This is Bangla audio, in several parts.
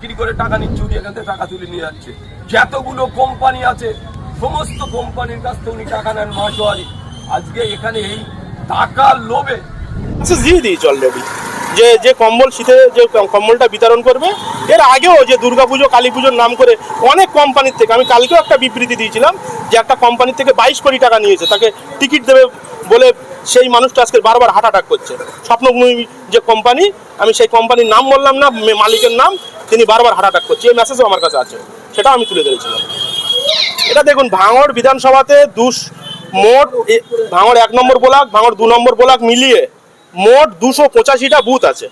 বিক্রি করে টাকা নিচ্ছে, উনি এখান থেকে টাকা তুলে নিয়ে যাচ্ছে। যতগুলো কোম্পানি আছে, সমস্ত কোম্পানির কাছ থেকে উনি টাকা নেন মাসোয়ারি আজকে এখানে এই টাকা লোভে জি দিয়ে চল অলরেডি যে যে কম্বল শীতে যে কম্বলটা বিতরণ করবে, এর আগেও যে দুর্গাপুজো কালী পুজোর নাম করে অনেক কোম্পানির থেকে, আমি কালকেও একটা বিবৃতি দিয়েছিলাম যে একটা কোম্পানির থেকে বাইশ কোটি টাকা নিয়েছে, তাকে টিকিট দেবে বলে সেই মানুষটা আজকে বারবার হার্ট অ্যাটাক করছে। স্বপ্নভূমি যে কোম্পানি আমি সেই কোম্পানির নাম বললাম না মালিকের নাম, তিনি বারবার হার্ট অ্যাটাক করছে, এই মেসেজও আমার কাছে আছে, সেটাও আমি তুলে ধরেছিলাম। এটা দেখুন, ভাঙড় বিধানসভাতে দুশ মোট ভাঙড় এক নম্বর ব্লক, ভাঙড় দু নম্বর ব্লক মিলিয়ে মোট দুশো পঁচাশিটা বুথ আছে।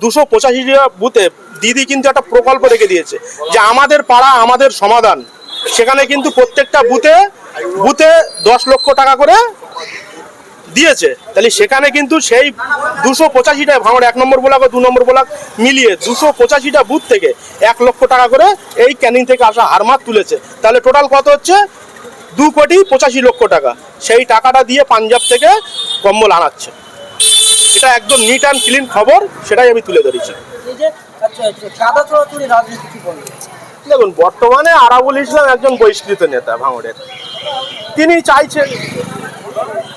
দুশো পঁচাশিটা বুথে দিদি কিন্তু একটা প্রকল্প রেখে দিয়েছে যে আমাদের পাড়া, আমাদের সমাধান। সেখানে কিন্তু প্রত্যেকটা বুথে বুথে দশ লক্ষ টাকা করে দিয়েছে। তাহলে সেখানে কিন্তু সেই দুশো পঁচাশিটা, ভাঙড় এক নম্বর ব্লক, দু নম্বর ব্লক মিলিয়ে দুশো পঁচাশিটা বুথ থেকে এক লক্ষ টাকা করে এই ক্যানিং থেকে আসা হারমাত তুলেছে। তাহলে টোটাল কত হচ্ছে? দু কোটি পঁচাশি লক্ষ টাকা। সেই টাকাটা দিয়ে পাঞ্জাব থেকে কম্বল আনাচ্ছে। এটা একদম নিট অ্যান্ড ক্লিন খবর সেটাই আমি তুলে ধরেছি। আচ্ছা আচ্ছা দেখুন বর্তমানে আরাবুল ইসলাম একজন বহিষ্কৃত নেতা ভাঙড়ের। তিনি চাইছেন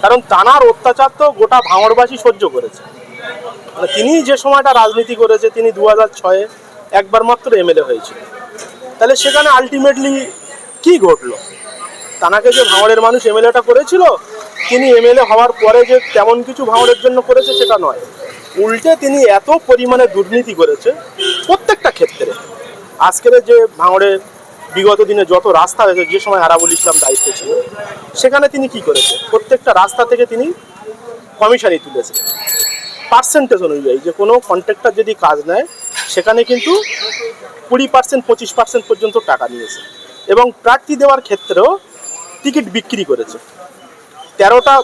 কারণ তানার অত্যাচার তো গোটা ভাঙড়বাসী সহ্য করেছে। মানে তিনি যে সময়টা রাজনীতি করেছে তিনি দু হাজার ছয়ে একবার মাত্র এমএলএ হয়েছিল। তাহলে সেখানে আলটিমেটলি কি ঘটলো? তানাকে যে ভাঙড়ের মানুষ এমএলএটা করেছিল তিনি এমএলএ হওয়ার পরে যে তেমন কিছু ভাঙড়ের জন্য করেছে সেটা নয়। উল্টে তিনি এত পরিমাণে দুর্নীতি করেছে প্রত্যেকটা ক্ষেত্রে। আজকের যে ভাঙড়ে বিগত দিনে যত রাস্তা হয়েছে, যে সময় আরাবুল ইসলাম দায়িত্ব ছিল, সেখানে তিনি কি করেছে? প্রত্যেকটা রাস্তা থেকে তিনি কমিশনই তুলেছে। পার্সেন্টেজ অনুযায়ী যে কোনো কন্ট্রাক্টর যদি কাজ নেয়, সেখানে কিন্তু কুড়ি পার্সেন্ট পঁচিশ পার্সেন্ট পর্যন্ত টাকা নিয়েছে। এবং প্রার্থী দেওয়ার ক্ষেত্রেও টিকিট বিক্রি করেছে। তেরোটা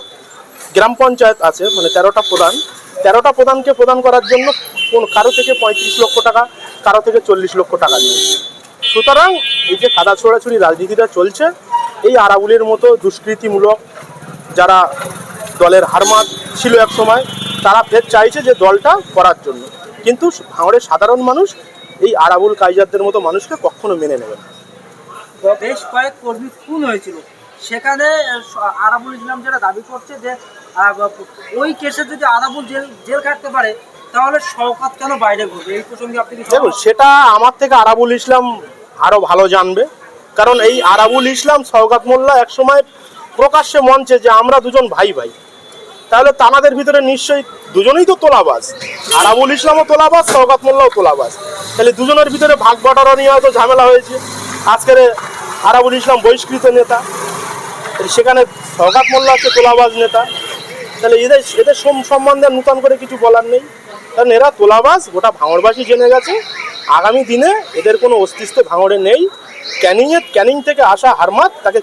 গ্রাম পঞ্চায়েত আছে মানে তেরোটা প্রধান। তেরোটা প্রধানকে প্রদান করার জন্য কোন কারও থেকে পঁয়ত্রিশ লক্ষ টাকা, কারও থেকে চল্লিশ লক্ষ টাকা নিয়েছে সুতরাং এই যে কাদা ছোড়াছুড়ি রাজনীতিটা চলছে, এই আরাবুলের মতো দুষ্কৃতিমূলক যারা দলের হারমাত ছিল এক সময়, তারা ফের চাইছে যে দলটা করার জন্য। কিন্তু ভাঙড়ের সাধারণ মানুষ এই আরাবুল কাইজারদের মতো মানুষকে কখনো মেনে নেবে না। বেশ কয়েক কর্মী খুন হয়েছিল। সেখানে আরাবুল ইসলাম যেটা দাবি করছে যে ওই কেসে যদি আরাবুল জেল জেল কাটতে পারে তাহলে শওকাত কেন বাইরে ঘুরবে? এই প্রসঙ্গে আপনি দেখুন সেটা আমার থেকে আরাবুল ইসলাম আরও ভালো জানবে। কারণ এই আরাবুল ইসলাম সৌগাত মোল্লা একসময় প্রকাশ্যে মঞ্চে যে আমরা দুজন ভাই ভাই তাহলে তানাদের ভিতরে নিশ্চয়ই দুজনেই তো তোলাবাজ। আরাবুল ইসলামও তোলাবাজ সৌগাত মোল্লাও তোলাবাজ। তাহলে দুজনের ভিতরে ভাগ বটারা নিয়ে হয়তো ঝামেলা হয়েছে। আজকের আরাবুল ইসলাম বহিষ্কৃত নেতা। সেখানে সৌগাত মোল্লা হচ্ছে তোলাবাজ নেতা। তাহলে এদের এদের সম- সম্বন্ধে নূতন করে কিছু বলার নেই। কারণ এরা তোলাবাজ, গোটা ভাঙড়বাসী জেনে গেছে। আগামী দিনে এদের কোনো অস্তিত্ব ভাঙড়ে নেই। ক্যানিংয়ের ক্যানিং থেকে আসা হারমাত তাকে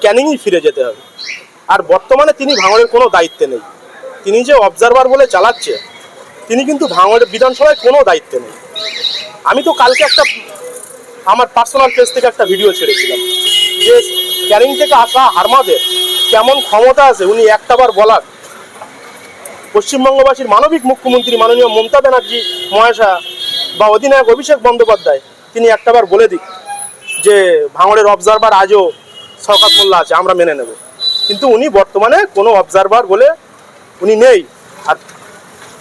ক্যানিংই ফিরে যেতে হবে। আর বর্তমানে তিনি ভাঙড়ের কোনো দায়িত্বে নেই। তিনি যে অবজারভার বলে চালাচ্ছে, তিনি কিন্তু ভাঙড়ের বিধানসভায় কোনো দায়িত্বে নেই। আমি তো কালকে একটা আমার পার্সোনাল পেজ থেকে একটা ভিডিও ছেড়েছিলাম। যে ক্যানিং থেকে আসা হারমাদের কেমন ক্ষমতা আছে, উনি একটাবার বলার। পশ্চিমবঙ্গবাসীর মানবিক মুখ্যমন্ত্রী মাননীয় মমতা ব্যানার্জি মহাশা বা অধিনায়ক অভিষেক বন্দ্যোপাধ্যায়, তিনি একটাবার বলে দিক যে, ভাঙড়ের অবজারভার আজও শওকাত মোল্লা আছে, আমরা মেনে নেব। কিন্তু উনি বর্তমানে কোনো অবজারভার বলে উনি নেই। আর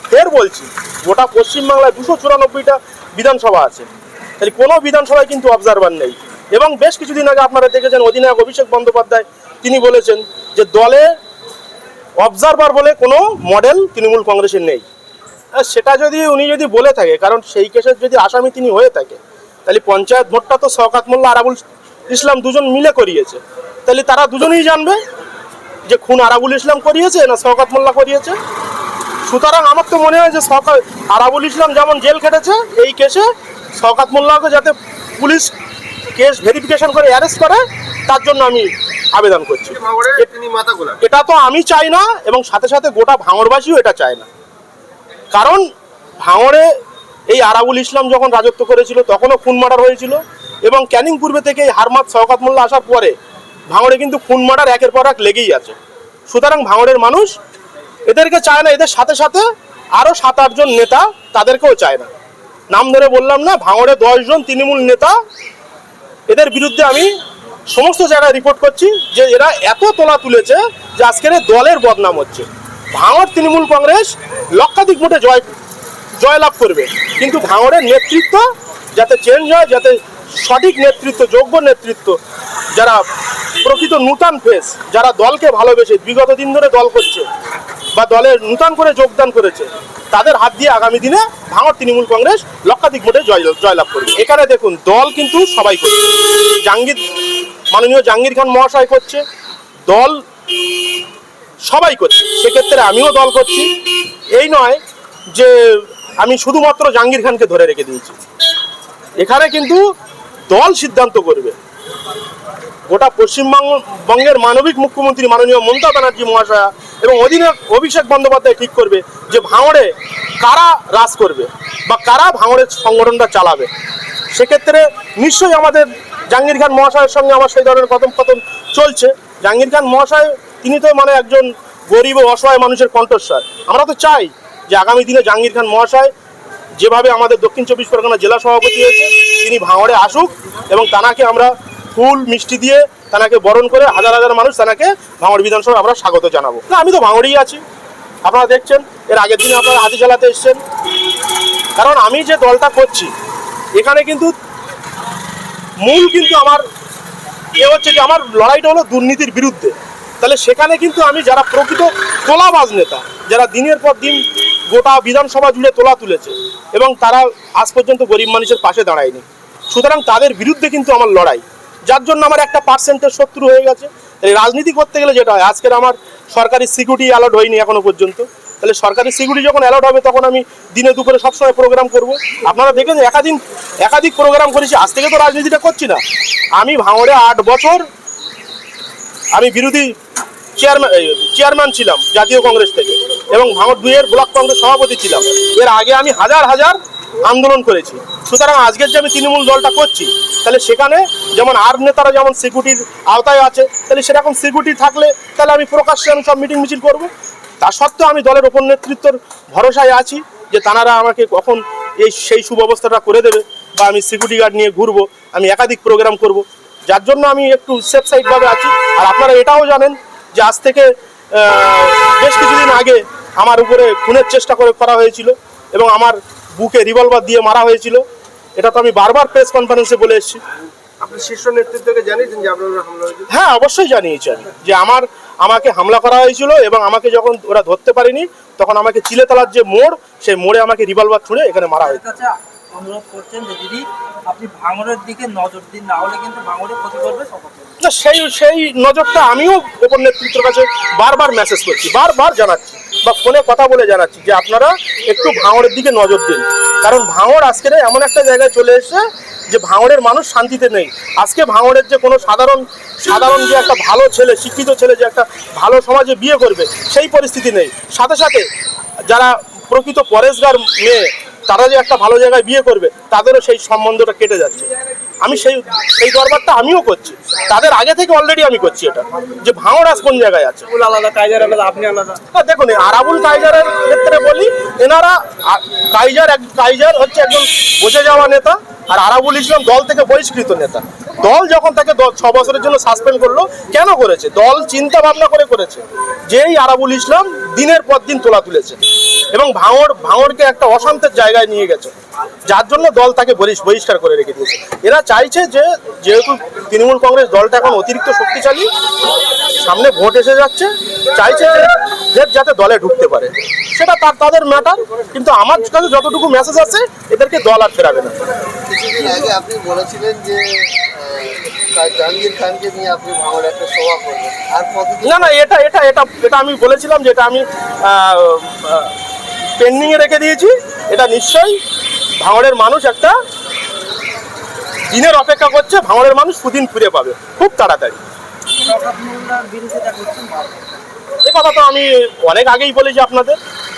ফের বলছি, গোটা পশ্চিমবাংলায় দুশো চুরানব্বইটা বিধানসভা আছে। তাহলে কোনো বিধানসভায় কিন্তু অবজারভার নেই। এবং বেশ কিছুদিন আগে আপনারা দেখেছেন অধিনায়ক অভিষেক বন্দ্যোপাধ্যায়, তিনি বলেছেন যে দলে অবজারভার বলে কোনো মডেল তৃণমূল কংগ্রেসের নেই। সেটা যদি উনি যদি বলে থাকে, কারণ সেই কেসের যদি আসামি তিনি হয়ে থাকে, তাহলে পঞ্চায়েত ভোটটা তো শওকাত মোল্লা আরাবুল ইসলাম দুজন মিলে করিয়েছে। তাহলে তারা দুজনেই জানবে যে খুন আরাবুল ইসলাম করিয়েছে না শওকাত মোল্লা করিয়েছে। সুতরাং আমার তো মনে হয় যে সরকার আরাবুল ইসলাম যেমন জেল খেটেছে, এই কেসে শওকাত মোল্লাকে যাতে পুলিশ কেস ভেরিফিকেশন করে অ্যারেস্ট করে তার জন্য আমি আবেদন করছি। এটা তো আমি চাই না এবং সাথে সাথে গোটা ভাঙড়বাসীও এটা চায় না। কারণ ভাঙড়ে এই আরাবুল ইসলাম যখন রাজত্ব করেছিল তখনও খুন মার্ডার হয়েছিল এবং ক্যানিং পূর্বে থেকে এই হারমাত শওকাত মোল্লা আসার পরে ভাঙড়ে কিন্তু খুন মার্ডার একের পর এক লেগেই আছে। সুতরাং ভাঙড়ের মানুষ এদেরকে চায় না এদের সাথে সাথে আরও সাত আটজন নেতা তাদেরকেও চায় না। নাম ধরে বললাম না ভাঙড়ে দশজন তৃণমূল নেতা এদের বিরুদ্ধে আমি সমস্ত জায়গায় রিপোর্ট করছি যে এরা এত তোলা তুলেছে যে আজকের দলের বদনাম হচ্ছে। ভাঙড় তৃণমূল কংগ্রেস লক্ষাধিক ভোটে জয়, জয়লাভ করবে। কিন্তু ভাঙড়ের নেতৃত্ব যাতে চেঞ্জ হয়, যাতে সঠিক নেতৃত্ব, যোগ্য নেতৃত্ব, যারা প্রকৃত নূতন ফেস যারা দলকে ভালোবেসে, বিগত দিন ধরে দল করছে বা দলের নূতন করে যোগদান করেছে তাদের হাত দিয়ে আগামী দিনে ভাঙড় তৃণমূল কংগ্রেস লক্ষাধিক ভোটে জয়, জয়লাভ করবে। এখানে দেখুন, দল কিন্তু সবাই করছে। জাহাঙ্গীর, মাননীয় জাহাঙ্গীর খান মহাশয় করছে। দল সবাই করছে। সেক্ষেত্রে আমিও দল করছি। এই নয় যে আমি শুধুমাত্র জাহাঙ্গীর খানকে ধরে রেখে দিয়েছি। এখানে কিন্তু দল সিদ্ধান্ত করবে। গোটা পশ্চিমবঙ্গ, বঙ্গের মানবিক মুখ্যমন্ত্রী মাননীয় মমতা ব্যানার্জি মহাশয়া এবং অধিনায়ক অভিষেক বন্দ্যোপাধ্যায় ঠিক করবে যে ভাঙড়ে কারা রাজ করবে বা কারা ভাঙড়ের সংগঠনটা চালাবে। সেক্ষেত্রে নিশ্চয়ই আমাদের জাহাঙ্গীর খান মহাশয়ের সঙ্গে আমার সেই ধরনের কথম কথম চলছে। জাহাঙ্গীর খান মহাশয়, তিনি তো মানে একজন গরিব ও অসহায় মানুষের কণ্ঠস্বর। আমরা তো চাই যে আগামী দিনে জাহাঙ্গীর খান মহাশয় যেভাবে আমাদের দক্ষিণ চব্বিশ পরগনা জেলা সভাপতি হয়েছে, তিনি ভাঙড়ে আসুক এবং তানাকে আমরা ফুল মিষ্টি দিয়ে তানাকে বরণ করে হাজার হাজার মানুষ তানাকে ভাঙড় বিধানসভায় আমরা স্বাগত জানাব। না, আমি তো ভাঙড়েই আছি। আপনারা দেখছেন, এর আগের দিনে আপনারা হাতি চালাতে এসছেন। কারণ আমি যে দলটা করছি, এখানে কিন্তু মূল কিন্তু আমার এ হচ্ছে যে আমার লড়াইটা হলো দুর্নীতির বিরুদ্ধে। তাহলে সেখানে কিন্তু আমি যারা প্রকৃত তোলাবাজ নেতা, যারা দিনের পর দিন গোটা বিধানসভা জুড়ে তোলা তুলেছে, এবং তারা আজ পর্যন্ত গরিব মানুষের পাশে দাঁড়ায়নি, সুতরাং তাদের বিরুদ্ধে কিন্তু আমার লড়াই। যার জন্য আমার একটা পার্সেন্টের শত্রু হয়ে গেছে। রাজনীতি করতে গেলে যেটা হয়, আজকের আমার সরকারি সিকিউরিটি অ্যালার্ট হয়নি এখনও পর্যন্ত। তাহলে সরকারি সিকিউরিটি যখন অ্যালার্ট হবে, তখন আমি দিনে দুপুরে সবসময় প্রোগ্রাম করব। আপনারা দেখেন একাধিক একাধিক প্রোগ্রাম করেছি। আজ থেকে তো রাজনীতিটা করছি না। আমি ভাঙড়ে আট বছর আমি বিরোধী চেয়ারম্যান চেয়ারম্যান ছিলাম জাতীয় কংগ্রেস থেকে এবং ভাঙড় দুইয়ের ব্লক কংগ্রেস সভাপতি ছিলাম। এর আগে আমি হাজার হাজার আন্দোলন করেছি। সুতরাং আজকের যে আমি তৃণমূল দলটা করছি, তাহলে সেখানে যেমন আর নেতারা যেমন সিকিউরিটির আওতায় আছে, তাহলে সেরকম সিকিউরিটি থাকলে তাহলে আমি প্রকাশ্যে আমি সব মিটিং মিছিল করব। তা সত্ত্বেও আমি দলের ওপর নেতৃত্বর ভরসায় আছি যে তানারা আমাকে কখন এই সেই সুব্যবস্থাটা করে দেবে বা আমি সিকিউরিটি গার্ড নিয়ে ঘুরবো, আমি একাধিক প্রোগ্রাম করব। যার জন্য আমি একটু সেফ সাইডভাবে আছি। আর আপনারা এটাও জানেন যে আজ থেকে বেশ কিছুদিন আগে আমার উপরে খুনের চেষ্টা করে করা হয়েছিল এবং আমার বুকে রিভলভার দিয়ে মারা হয়েছিল। এটা তো আমি বারবার প্রেস কনফারেন্সে বলে এসেছি। আপনি শীর্ষ নেতৃত্বকে জানিয়েছেন যে আপনার হামলা হয়েছে হ্যাঁ অবশ্যই জানিয়েছি আমি। যে আমার আমাকে হামলা করা হয়েছিল এবং আমাকে যখন ওরা ধরতে পারেনি তখন আমাকে চিলেতলার যে মোড় সেই মোড়ে আমাকে রিভলভার ছুঁড়ে এখানে মারা হয়েছে। কাছে অনুরোধ করছেন যে দিদি, আপনি ভাঙড়ের দিকে নজর দিন, না হলে কিন্তু ভাঙড়ে ক্ষতি করবে না, সেই সেই নজরটা আমিও ওপর নেতৃত্বের কাছে বারবার মেসেজ করছি, বারবার জানাচ্ছি বা ফোনে কথা বলে জানাচ্ছি যে আপনারা একটু ভাঙড়ের দিকে নজর দিন। কারণ ভাঙড় আজকের এমন একটা জায়গায় চলে এসেছে যে ভাঙড়ের মানুষ শান্তিতে নেই। আজকে ভাঙড়ের যে কোনো সাধারণ সাধারণ যে একটা ভালো ছেলে, শিক্ষিত ছেলে যে একটা ভালো সমাজে বিয়ে করবে, সেই পরিস্থিতি নেই। সাথে সাথে যারা প্রকৃত পরেশগার মেয়ে তারা যে একটা ভালো জায়গায় বিয়ে করবে তাদেরও সেই সম্বন্ধটা কেটে যাচ্ছে। আমি সেই সেই দরবারটা আমিও করছি। তাদের আগে থেকে অলরেডি আমি করছি এটা। যে ভাওড়াস কোন জায়গায় আছে? আলাদা আলাদা আপনি আলাদা। না দেখুন আরাবুল কাইজারের ক্ষেত্রে বলি এনারা কাইজার এক কাইজার হচ্ছে একজন বসে যাওয়া নেতা। আর আরাবুল ইসলাম দল থেকে বহিষ্কৃত নেতা। দল যখন তাকে ছ বছরের জন্য সাসপেন্ড করল, কেন করেছে? দল চিন্তা ভাবনা করে করেছে যেই আরাবুল ইসলাম দিনের পর দিন তোলা তুলেছে এবং ভাঙর ভাঙড়কে একটা অশান্তের জায়গায় নিয়ে গেছে। যার জন্য দল তাকে বহিষ- বহিষ্কার করে রেখে দিয়েছে। এরা চাইছে যে, যেহেতু তৃণমূল কংগ্রেস দলটা এখন অতিরিক্ত শক্তিশালী, সামনে ভোট এসে যাচ্ছে চাইছে যে যাতে দলে ঢুকতে পারে। সেটা তার তাদের ম্যাটার কিন্তু আমার কাছে যতটুকু মেসেজ আছে এদেরকে দল আর ফেরাবে না। আগে আপনি বলেছিলেন যে জাহাঙ্গীর খানকে নিয়ে আপনি ভাঙড়ে একটা সভা করবেন। আর না না এটা এটা এটা এটা আমি বলেছিলাম যে এটা আমি পেন্ডিংয়ে রেখে দিয়েছি। এটা নিশ্চয়ই ভাঙড়ের মানুষ একটা দিনের অপেক্ষা করছে ভাঙড়ের মানুষ সুদিন ফিরে পাবে। খুব তাড়াতাড়ি। বিরোধিতা করছেন। এ কথা তো আমি অনেক আগেই বলেছি আপনাদের।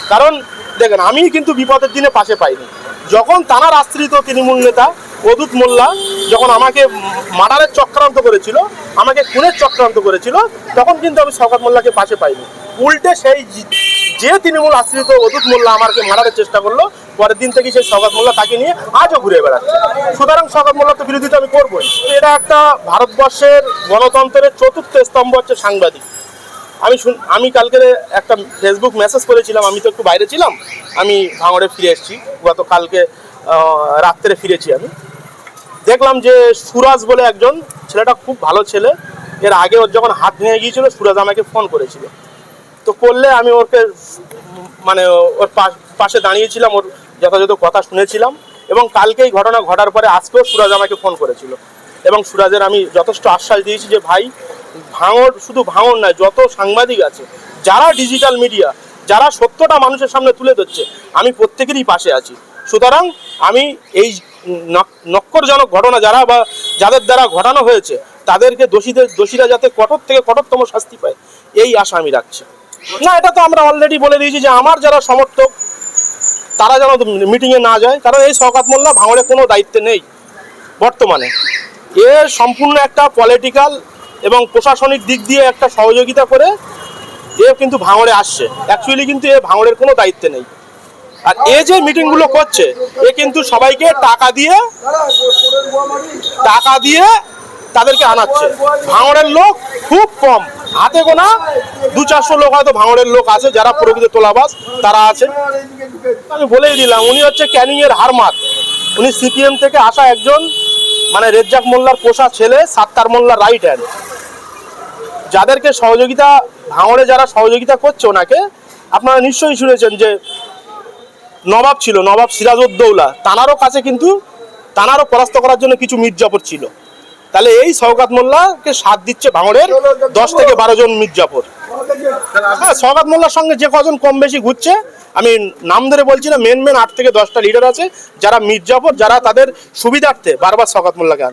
কারণ দেখেন, আমি কিন্তু বিপদের দিনে পাশে পাইনি। যখন তানার আশ্রিত তৃণমূল নেতা অদূত মোল্লা যখন আমাকে মার্ডারের চক্রান্ত করেছিল, আমাকে খুনের চক্রান্ত করেছিল, তখন কিন্তু আমি শওকত মোল্লাকে পাশে পাইনি। উল্টে সেই যে- তৃণমূল আশ্রিত অদূত মোল্লা আমাকে মারার চেষ্টা করল, পরের দিন থেকে সেই সৌগাত মোল্লা তাকে নিয়ে আজও ঘুরে বেড়াচ্ছে। সুতরাং সৌগাত মোল্লা তো বিরোধিতা আমি করবোই। এটা একটা ভারতবর্ষের গণতন্ত্রের চতুর্থ স্তম্ভ হচ্ছে সাংবাদিক। আমি শুন- আমি কালকে একটা ফেসবুক মেসেজ করেছিলাম আমি তো একটু বাইরে ছিলাম আমি ভাঙড়ে ফিরে এসেছি গত কালকে রাত্রে ফিরেছি আমি। দেখলাম যে সুরাজ বলে একজন ছেলেটা খুব ভালো ছেলে এর আগে ওর যখন হাত ভেঙে গিয়েছিল সুরাজ আমাকে ফোন করেছিল। তো করলে আমি উম, মানে ওর পাশে দাঁড়িয়েছিলাম ওর যথাযথ কথা শুনেছিলাম এবং কালকেই ঘটনা ঘটার পরে আজকেও সুরাজ আমাকে ফোন করেছিল। এবং সুরাজের আমি যথেষ্ট আশ্বাস দিয়েছি যে ভাই ভাঙর, শুধু ভাঙর নয়, যত সাংবাদিক আছে, যারা ডিজিটাল মিডিয়া যারা সত্যটা মানুষের সামনে তুলে ধরছে, আমি প্রত্যেকেরই পাশে আছি। সুতরাং আমি এই নক- নক্করজনক ঘটনা যারা বা যাদের দ্বারা ঘটানো হয়েছে, তাদেরকে দোষীদের, দোষীরা যাতে কঠোর থেকে কঠোরতম শাস্তি পায়, এই আশা আমি রাখছি। না, এটা তো আমরা অলরেডি বলে দিয়েছি যে আমার যারা সমর্থক, তারা যেন মিটিংয়ে না যায়, কারণ এই শওকাত মোল্লা ভাঙড়ে কোনো দায়িত্বে নেই বর্তমানে। এ সম্পূর্ণ একটা পলিটিক্যাল এবং প্রশাসনিক দিক দিয়ে একটা সহযোগিতা করে এ কিন্তু ভাঙড়ে আসছে। অ্যাকচুয়ালি কিন্তু এ ভাঙড়ের কোনো দায়িত্ব নেই। আর এ যে মিটিংগুলো করছে, এ কিন্তু সবাইকে টাকা দিয়ে টাকা দিয়ে তাদেরকে আনাচ্ছে। ভাঙড়ের লোক খুব কম। হাতে গোনা দু চারশো লোক হয়তো ভাঙড়ের লোক আছে, যারা প্রকৃত তোলাবাস তারা আছে। আমি বলেই দিলাম, উনি হচ্ছে ক্যানিং এর হারমাত উনি সিপিএম থেকে আসা একজন মানে রেজ্জাক মোল্লার পোষা ছেলে সাত্তার মোল্লার রাইট হ্যান্ড যাদেরকে সহযোগিতা ভাঙড়ে যারা সহযোগিতা করছে ওনাকে আপনারা নিশ্চয়ই শুনেছেন যে নবাব ছিল নবাব সিরাজউদ্দৌলা। তানারও কাছে কিন্তু তানারও পরাস্ত করার জন্য কিছু মির্জাফর ছিল। তাহলে এই সৌগাত মোল্লাকে সাথ দিচ্ছে ভাঙড়ের দশ থেকে বারো জন মির্জাফর হ্যাঁ সৌগত মোল্লার সঙ্গে যে কজন কম বেশি ঘুরছে, আমি নাম ধরে বলছি না মেন মেন আট থেকে দশটা লিডার আছে, যারা মির্জাপুর, যারা তাদের সুবিধার্থে বারবার সৌগত মোল্লাকে